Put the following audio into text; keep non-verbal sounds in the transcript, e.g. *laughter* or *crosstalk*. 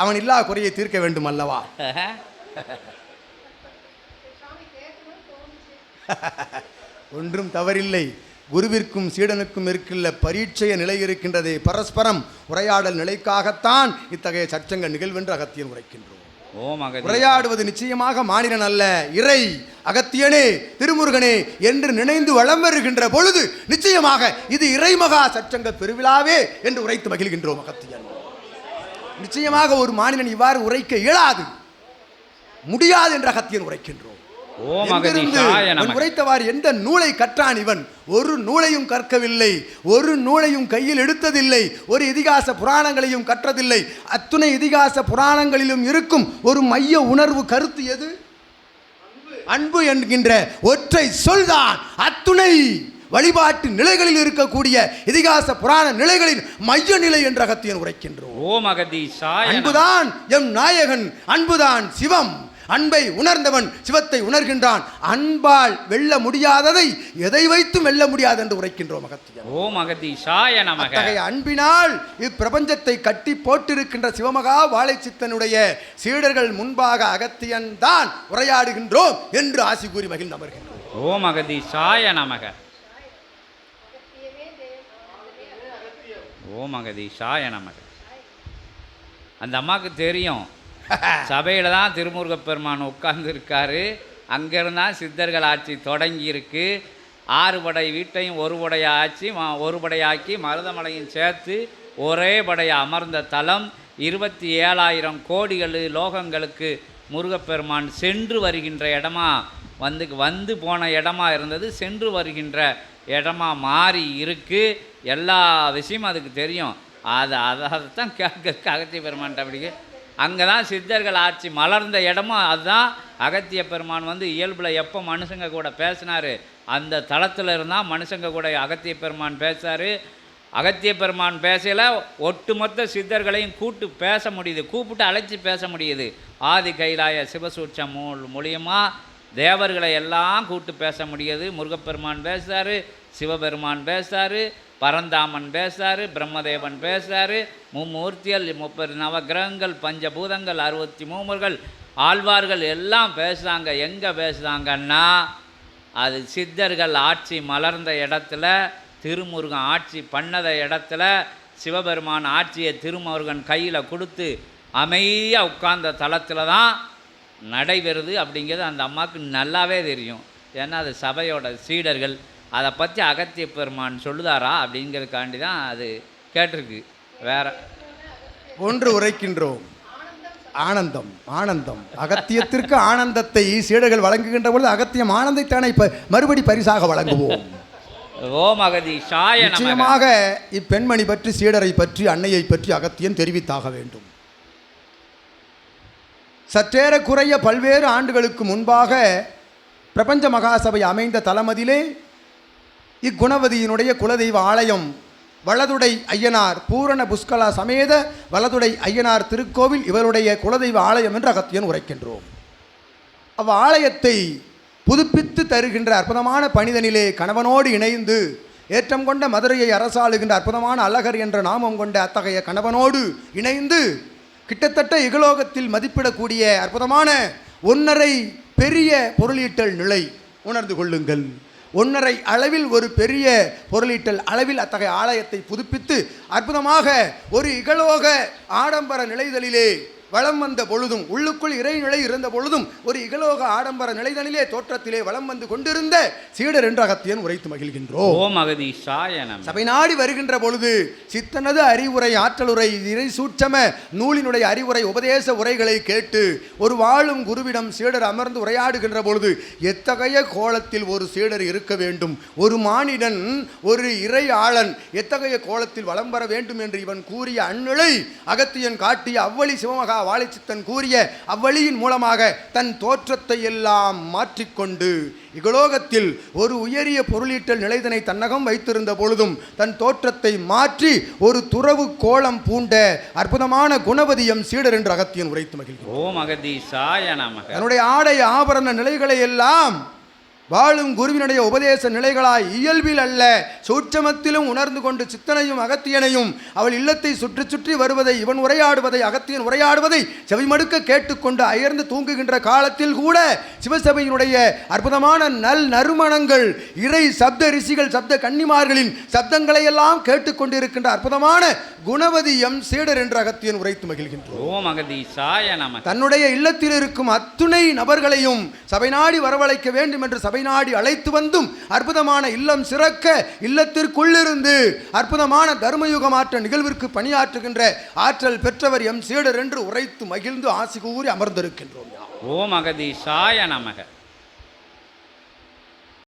அவன் இல்லா குறையை தீர்க்க வேண்டும் அல்லவா? *laughs* ஒன்றும் தவறில்லை. குருவிற்கும் சீடனுக்கும் இருக்கின்ற பரீட்சைய நிலை இருக்கின்றதே. பரஸ்பரம் உரையாடல் நிலைக்காகத்தான் இத்தகைய சச்சங்க நிகழ்வென்று அகத்தியன் உரைக்கின்றோம். உரையாடுவது நிச்சயமாக மானிடன் அல்ல. இறை அகத்தியனே திருமுருகனே என்று நினைந்து வளம் வருகின்ற பொழுது நிச்சயமாக இது இறைமகா சச்சங்க பெருவிழாவே என்று உரைத்து மகிழ்கின்றோம் அகத்தியன். நிச்சயமாக ஒரு மானிடன் இவ்வாறு உரைக்க இயலாது. முடியாது என்று அகத்தியன் உரைக்கின்றோம். உரைத்தவாறு எந்த நூலை கற்றான் இவன்? ஒரு நூலையும் கற்கவில்லை. ஒரு நூலையும் கையில் எடுத்ததில்லை. ஒரு இதிகாச புராணங்களையும் கற்றதில்லை. அத்துணை இதிகாச புராணங்களிலும் இருக்கும் ஒரு மைய உணர்வு கருத்து எது? அன்பு என்கின்ற ஒற்றை சொல்தான். அத்துணை. வழிபாட்டு நிலைகளில் இருக்கக்கூடிய இதிகாச புராண நிலைகளின் மைய நிலை என்ற அகத்தியன் உரைக்கின்றோம். ஓம் அன்புதான் எம் நாயகன் அன்புதான் சிவம். அன்பை உணர்ந்தவன் சிவத்தை உணர்கின்றான். அன்பால் வெல்ல முடியாததை எதை வைத்தும் வெல்ல முடியாது என்று உரைக்கின்றோம் அகத்தியன். ஓம் அகதி சாய நமக அத்தகைய அன்பினால் இப்பிரபஞ்சத்தை கட்டி போட்டிருக்கின்ற சிவமகா வாழைச்சித்தனுடைய சீடர்கள் முன்பாக அகத்தியன் தான் உரையாடுகின்றோம் என்று ஆசி கூறி மகிழ்ந்து அமர்கின்றோம். ஓம் அகதி சாய நமக ஓம் அகதி நமக. அந்த அம்மாவுக்கு தெரியும். சபையில் தான் திருமுருகப்பெருமான் உட்கார்ந்துருக்காரு. அங்கேருந்தான் சித்தர்கள் ஆட்சி தொடங்கி இருக்கு. ஆறு படை வீட்டையும் ஒரு படை ஆட்சி மா ஒரு படையாக்கி மருதமலையும் சேர்த்து ஒரே படையாக அமர்ந்த தலம். இருபத்தி ஏழாயிரம் கோடிகள் லோகங்களுக்கு முருகப்பெருமான் சென்று வருகின்ற இடமா வந்து வந்து போன இடமா இருந்தது. சென்று வருகின்ற இடமா மாறி இருக்குது எல்லா விஷயமும் அதுக்கு தெரியும். அது அதைத்தான் கேட்கறதுக்கு அகத்திய பெருமான்ட்ட அப்படிங்க அங்கே தான் சித்தர்கள் ஆட்சி மலர்ந்த இடமும் அதுதான். அகத்திய பெருமான் வந்து இயல்பில் எப்போ மனுஷங்க கூட பேசினார் அந்த தளத்தில் இருந்தால் மனுஷங்க கூட அகத்திய பெருமான் பேசுகிறார் அகத்திய பெருமான் பேசையில் ஒட்டுமொத்த சித்தர்களையும் கூட்டு பேச முடியுது கூப்பிட்டு அழைச்சி பேச முடியுது. ஆதி கைலாய சிவசூட்ச மூல் தேவர்களை எல்லாம் கூப்பிட்டு பேச முடியுது. முருகப்பெருமான் பேசுகிறார் சிவபெருமான் பேசுகிறார் பரந்தாமன் பேசுகிறாரு பிரம்மதேவன் பேசுகிறாரு மும்மூர்த்திகள் முப்பது நவகிரகங்கள் பஞ்சபூதங்கள் அறுபத்தி மூமர்கள் ஆழ்வார்கள் எல்லாம் பேசுகிறாங்க எங்கே பேசுகிறாங்கன்னா அது சித்தர்கள் ஆட்சி மலர்ந்த இடத்துல திருமுருகன் ஆட்சி பண்ணத இடத்துல சிவபெருமான் ஆட்சியை திருமுருகன் கையில் கொடுத்து அமைதியாக உட்கார்ந்த தளத்தில் தான் நடைபெறுது அப்படிங்கிறது அந்த அம்மாவுக்கு நல்லாவே தெரியும். ஏன்னா அது சபையோட சீடர்கள் அதை பற்றி அகத்திய பெருமான் சொல்லுதாரா அப்படிங்கிறதுக்காண்டி தான் அது கேட்டிருக்கு. வேற. ஒன்று உரைக்கின்றோம். ஆனந்தம் ஆனந்தம். அகத்தியத்திற்கு ஆனந்தத்தை சீடர்கள் வழங்குகின்ற பொழுது அகத்தியம் ஆனந்தைத்தானே இப்ப மறுபடி பரிசாக வழங்குவோம். ஓம் அகதி சாய நிச்சயமாக இப்பெண்மணி பற்றி சீடரை பற்றி அன்னையை பற்றி அகத்தியன் தெரிவித்தாக வேண்டும். சற்றேறக்குறைய பல்வேறு ஆண்டுகளுக்கு முன்பாக பிரபஞ்ச மகாசபை அமைந்த தலமதிலே இக்குணவதியினுடைய குலதெய்வ ஆலயம் வலதுடை ஐயனார் பூரண புஷ்கலா சமேத வலதுடை ஐயனார் திருக்கோவில் இவருடைய குலதெய்வ ஆலயம் என்று அகத்தியன் உரைக்கின்றோம். அவ் ஆலயத்தை புதுப்பித்து தருகின்ற அற்புதமான பணிதனிலே கணவனோடு இணைந்து ஏற்றம் கொண்ட மதுரையை அரசாளுகின்ற அற்புதமான அழகர் என்ற நாமம் கொண்ட அத்தகைய கணவனோடு இணைந்து கிட்டத்தட்ட இகலோகத்தில் மதிப்பிடக்கூடிய அற்புதமான ஒன்றரை பெரிய பொருளீட்டல் நிலை உணர்ந்து கொள்ளுங்கள். ஒன்றரை அளவில் ஒரு பெரிய பொருளீட்டல் அளவில் அத்தகைய ஆலயத்தை புதுப்பித்து அற்புதமாக ஒரு இகலோக ஆடம்பர நிலைதலிலே வலம் வந்த பொழுதும் உள்ளுக்குள் இறைநிலை இருந்த பொழுதும் ஒரு இகலோக ஆடம்பர நிலைதலிலே தோற்றத்திலே வலம் வந்து கொண்டிருந்த சீடர் என்ற அகத்தியன் உரைத்து மகிழ்கின்றோம். ஓம் அகதி சாய நமக சபை நாடி வருகின்ற பொழுது சித்தனது அறிவுரை ஆற்றலுரை இறை சூட்சம நூலினுடைய அறிவுரை உபதேச உரைகளை கேட்டு ஒரு வாழும் குருவிடம் சீடர் அமர்ந்து உரையாடுகின்ற பொழுது எத்தகைய கோலத்தில் ஒரு சீடர் இருக்க வேண்டும்? ஒரு மானிடன் ஒரு இறை ஆளன் எத்தகைய கோலத்தில் வலம் வர வேண்டும் என்று இவன் கூறிய அந்நிலை அகத்தியன் காட்டிய அவ்வழி சிவமகா வாழைச்சித்தன் கூறிய அவ்வழியின் மூலமாக தன் தோற்றத்தை எல்லாம் மாற்றிக்கொண்டு இகலோகத்தில் ஒரு உயரிய பொருளீட்டல் நிலைதனை தன்னகம் வைத்திருந்த பொழுதும் தன் தோற்றத்தை மாற்றி ஒரு துறவு கோலம் பூண்ட அற்புதமான குணவதியம் சீடர் என்று அகத்தியன் உரைத்து மகிழ்கிறார். ஓம் அகதி சாய நமக. தன்னுடைய ஆடை ஆபரண நிலைகளை எல்லாம் வாழும் குருவினுடைய உபதேச நிலைகளாய் இயல்பில் அல்ல. சூட்சமத்திலும் உணர்ந்து கொண்டு சித்தனையும் அகத்தியனையும் அவள் இல்லத்தை சுற்றி சுற்றி வருவதை இவன் உரையாடுவதை அகத்தியன் உரையாடுவதை செவிமடுக்க கேட்டுக்கொண்டு அயர்ந்து தூங்குகின்ற காலத்தில் கூட சிவசபையினுடைய அற்புதமான நல் நறுமணங்கள் இறை சப்த ரிஷிகள் சப்த கன்னிமார்களின் சப்தங்களை எல்லாம் கேட்டுக்கொண்டிருக்கின்ற அற்புதமான குணவதி எம். சீடர் என்ற அகத்தியன் உரைத்து மகிழ்கின்றோம் தன்னுடைய இல்லத்தில் இருக்கும் அத்துணை நபர்களையும் சபை நாடி வரவழைக்க வேண்டும் என்று சபை நாடி அழைத்து வந்தும் அற்புதமான இல்லம் சிறக்க இல்லத்திற்குள்ளிருந்து அற்புதமான தர்மயுகமாற்ற நிகழ்விற்கு பணியாற்றுகின்ற ஆற்றல் பெற்றவர் எம் சீடர் என்று உரைத்து மகிழ்ந்து ஆசி கூறி அமர்ந்திருக்கின்றோம். ஓம் அகதீசாய நமக.